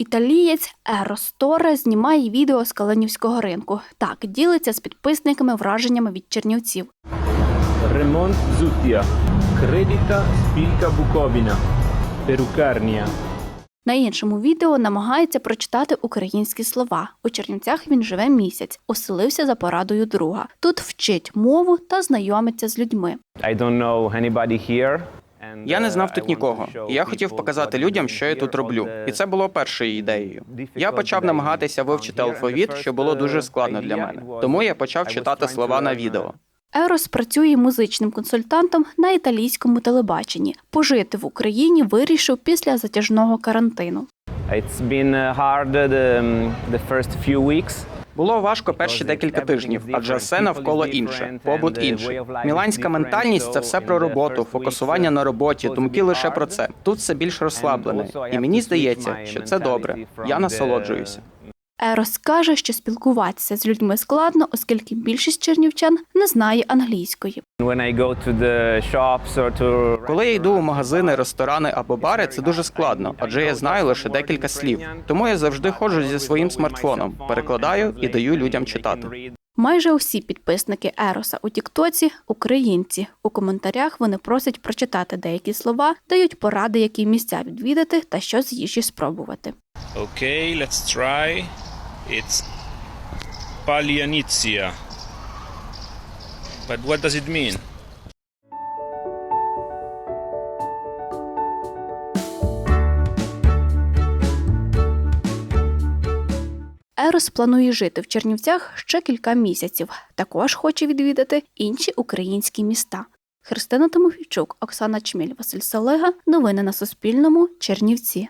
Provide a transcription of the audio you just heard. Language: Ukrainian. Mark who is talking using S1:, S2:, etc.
S1: Італієць Ерос Торе знімає відео з Калинівського ринку. Так ділиться з підписниками враженнями від чернівців.
S2: Ремонт Зуття, Кредита Спілка Буковіна, Перукарнія.
S1: На іншому відео намагається прочитати українські слова. У Чернівцях він живе місяць, оселився за порадою друга. Тут вчить мову та знайомиться з людьми.
S2: I don't know anybody here.
S3: Я не знав
S2: uh,
S3: тут нікого. І я хотів показати людям, що я тут роблю. І це було першою ідеєю. Я почав намагатися вивчити алфавіт, що було дуже
S2: uh,
S3: складно для мене. Тому я почав читати слова на
S2: uh,
S3: відео.
S1: Ерос працює музичним консультантом на італійському телебаченні. Пожити в Україні вирішив після затяжного карантину.
S2: It's been uh, hard the, the first few weeks.
S3: Було важко перші декілька тижнів, адже все навколо інше, побут інший. Міланська ментальність це все про роботу, фокусування на роботі, думки лише про це. Тут все більш розслаблене, і мені здається, що це добре. Я насолоджуюся.
S1: Ерос каже, що спілкуватися з людьми складно, оскільки більшість чернівчан не знає англійської.
S3: Коли я йду у магазини, ресторани або бари, це дуже складно, адже я знаю лише декілька слів. Тому я завжди ходжу зі своїм смартфоном, перекладаю і даю людям читати.
S1: Майже усі підписники Ероса у Тіктоці українці. У коментарях вони просять прочитати деякі слова, дають поради, які місця відвідати та що з їжі спробувати.
S4: Okay, let's try. It's Palianizia. But what does it mean?
S1: Ерос планує жити в Чернівцях ще кілька місяців. Також хоче відвідати інші українські міста. Христина Тимофійчук, Оксана Чміль, Василь Салега. Новини на Суспільному. Чернівці.